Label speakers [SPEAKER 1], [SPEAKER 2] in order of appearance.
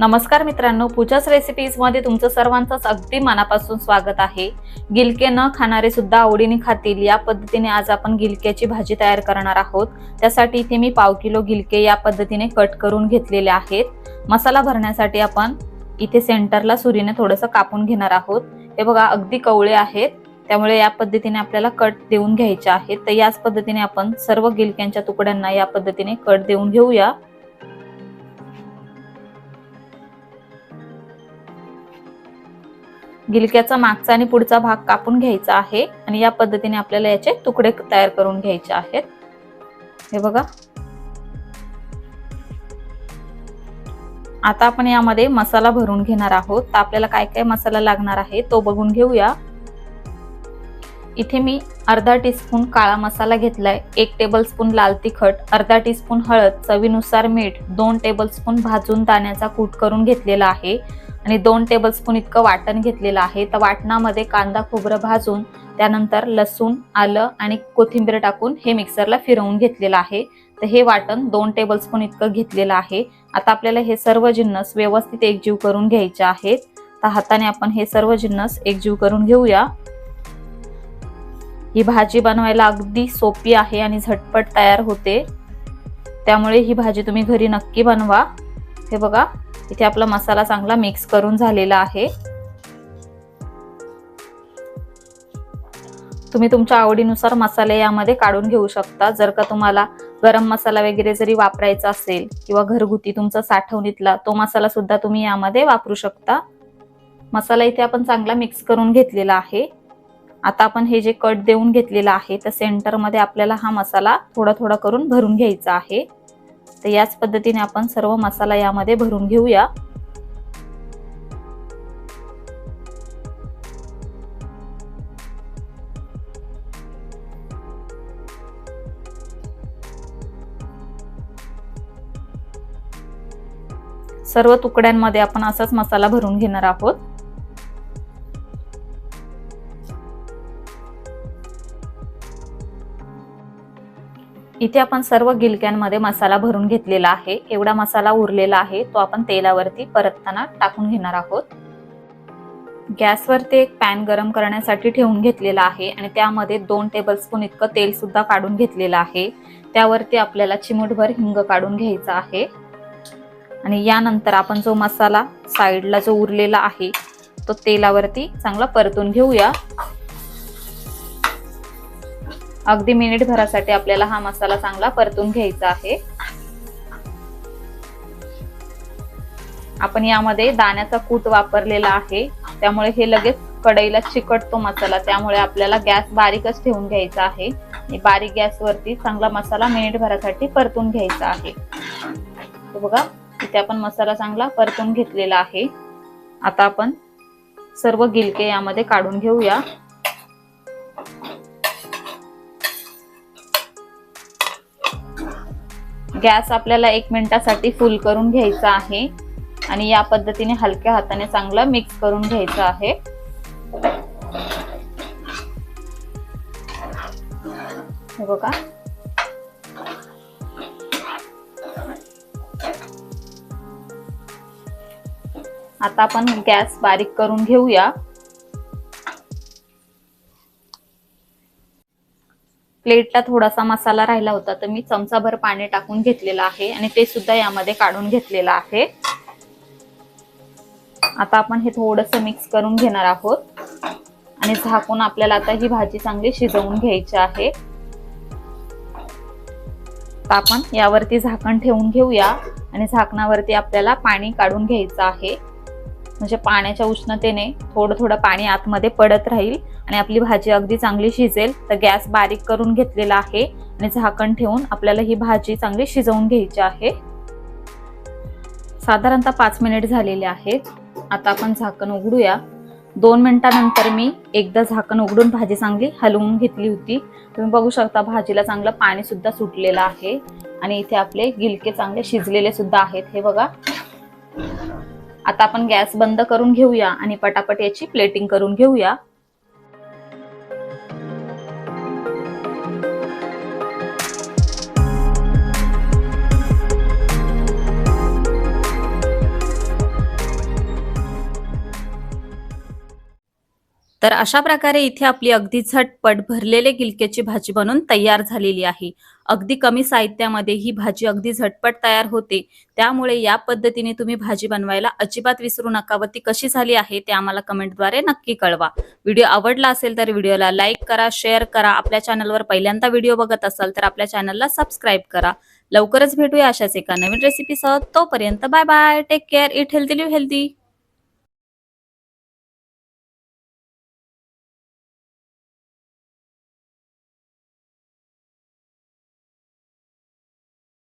[SPEAKER 1] नमस्कार मित्रांनो पूजाच रेसिपीजमध्ये तुमचं सर्वांचंच अगदी मनापासून स्वागत आहे. गिलके न खाणारे सुद्धा आवडीने खातील. या पद्धतीने आज आपण गिलक्याची भाजी तयार करणार आहोत. त्यासाठी इथे मी पाव किलो गिलके या पद्धतीने कट करून घेतलेले आहेत. मसाला भरण्यासाठी आपण इथे सेंटरला सुरीने थोडंसं कापून घेणार आहोत. हे बघा अगदी कवळे आहेत. त्यामुळे या पद्धतीने आपल्याला कट देऊन घ्यायचे आहेत. तर याच पद्धतीने आपण सर्व गिलक्यांच्या तुकड्यांना या पद्धतीने कट देऊन घेऊया. गिलक्याचा मागचा आणि पुढचा भाग कापून घ्यायचा आहे आणि या पद्धतीने आपल्याला याचे तुकडे तयार करून घ्यायचे आहेत. हे बघा. आता आपण यामध्ये मसाला भरून घेणार आहोत. तर आपल्याला काय काय मसाला लागणार आहे तो बघून घेऊया. इथे मी अर्धा टीस्पून काळा मसाला घेतलाय एक टेबलस्पून लाल तिखट अर्धा टीस्पून हळद चवीनुसार मीठ दोन टेबलस्पून भाजून दाण्याचा कूट करून घेतलेला आहे आणि दोन टेबलस्पून इतकं वाटण घेतलेलं आहे. तर वाटणामध्ये कांदा खोबरं भाजून त्यानंतर लसूण आलं आणि कोथिंबीर टाकून हे मिक्सरला फिरवून घेतलेलं आहे. तर हे वाटण दोन टेबलस्पून इतकं घेतलेलं आहे. आता आपल्याला हे सर्व जिन्नस व्यवस्थित एकजीव करून घ्यायचे आहेत. तर हाताने आपण हे सर्व जिन्नस एकजीव करून घेऊया. ही भाजी बनवायला अगदी सोपी आहे आणि झटपट तयार होते. त्यामुळे ही भाजी तुम्ही घरी नक्की बनवा. हे बघा इथे आपला मसाला चांगला मिक्स करून झालेला आहे. तुम्ही तुमच्या आवडीनुसार मसाले यामध्ये काढून घेऊ शकता. जर का तुम्हाला गरम मसाला वगैरे जरी वापरायचा असेल किंवा घरगुती तुमचा साठवणीतला तो मसाला सुद्धा तुम्ही यामध्ये वापरू शकता. मसाला इथे आपण चांगला मिक्स करून घेतलेला आहे. आता आपण हे जे कट देऊन घेतलेला आहे तर सेंटरमध्ये आपल्याला हा मसाला थोडा थोडा करून भरून घ्यायचा आहे. तर याच पद्धतीने आपण सर्व मसाला यामध्ये भरून घेऊया. सर्व तुकड्यांमध्ये आपण असाच मसाला भरून घेणार आहोत. इथे आपण सर्व गिलक्यांमध्ये मसाला भरून घेतलेला आहे. एवढा मसाला उरलेला आहे. तो आपण तेलावरती परतताना टाकून घेणार आहोत. गॅसवरती एक पॅन गरम करण्यासाठी ठेवून घेतलेला आहे आणि त्यामध्ये दोन टेबलस्पून इतकं तेल सुद्धा काढून घेतलेलं आहे. त्यावरती आपल्याला चिमूटभर हिंग काढून घ्यायचा आहे. आणि यानंतर आपण जो मसाला साईडला जो उरलेला आहे तो तेलावरती चांगला परतून घेऊया. अगदी मिनिटभरासाठी आपल्याला हा मसाला चांगला परतून घ्यायचा आहे. आपण यामध्ये दाण्याचा कूट वापरलेला आहे. त्यामुळे हे लगेच कढईला चिकटतो मसाला. त्यामुळे आपल्याला गॅस बारीकच ठेवून घ्यायचा आहे. बारीक गॅसवरती चांगला मसाला मिनिटभरासाठी परतून घ्यायचा आहे. बघा इथे आपण मसाला चांगला परतून घेतलेला आहे. आता आपण सर्व गिलके यामध्ये काढून घेऊया. गॅस आपल्याला एक मिनिटासाठी फुल करून घ्यायचा आहे. आणि या पद्धतीने हलक्या हाताने चांगलं मिक्स करून घ्यायचं आहे. हे बघा. आता आपण गॅस बारीक करून घेऊया. प्लेटला थोडासा मसाला राहिला होता तर मी चमचाभर पाणी टाकून घेतलेलं आहे आणि ते सुद्धा यामध्ये काढून घेतलेलं आहे. आता आपण हे थोडस मिक्स करून घेणार आहोत. आणि झाकून आपल्याला आता ही भाजी चांगली शिजवून घ्यायची आहे. तर आपण यावरती झाकण ठेवून घेऊया आणि झाकणावरती आपल्याला पाणी काढून घ्यायचं आहे. म्हणजे पाण्याच्या उष्णतेने थोडं थोडं पाणी आतमध्ये पडत राहील आणि आपली भाजी अगदी चांगली शिजेल तर गॅस बारीक करून घेतलेला आहे आणि झाकण ठेवून आपल्याला ही भाजी चांगली शिजवून घ्यायची आहे. साधारणतः पाच मिनिट झालेले आहेत. आता आपण झाकण उघडूया. दोन मिनिटानंतर मी एकदा झाकण उघडून भाजी चांगली हलवून घेतली होती. तुम्ही बघू शकता भाजीला चांगलं पाणी सुद्धा सुटलेलं आहे आणि इथे आपले गिलके चांगले शिजलेले सुद्धा आहेत. हे बघा. आता आपण गॅस बंद करून घेऊया आणि पटापट याची प्लेटिंग करून घेऊया. तर अशा प्रकारे इथे आपली अगदी झटपट भरलेले गिलक्याची भाजी बनून तयार झालेली आहे. अगदी कमी साहित्यामध्ये ही भाजी अगदी झटपट तयार होते. त्यामुळे या पद्धतीने तुम्ही भाजी बनवायला अजिबात विसरू नका व ती कशी झाली आहे ते आम्हाला कमेंटद्वारे नक्की कळवा. व्हिडिओ आवडला असेल तर व्हिडिओला लाईक करा शेअर करा. आपल्या चॅनलवर पहिल्यांदा व्हिडिओ बघत असाल तर आपल्या चॅनलला सबस्क्राईब करा. लवकरच भेटूया अशाच एका नवीन रेसिपीसह तोपर्यंत bye bye. Take care eat healthy live healthy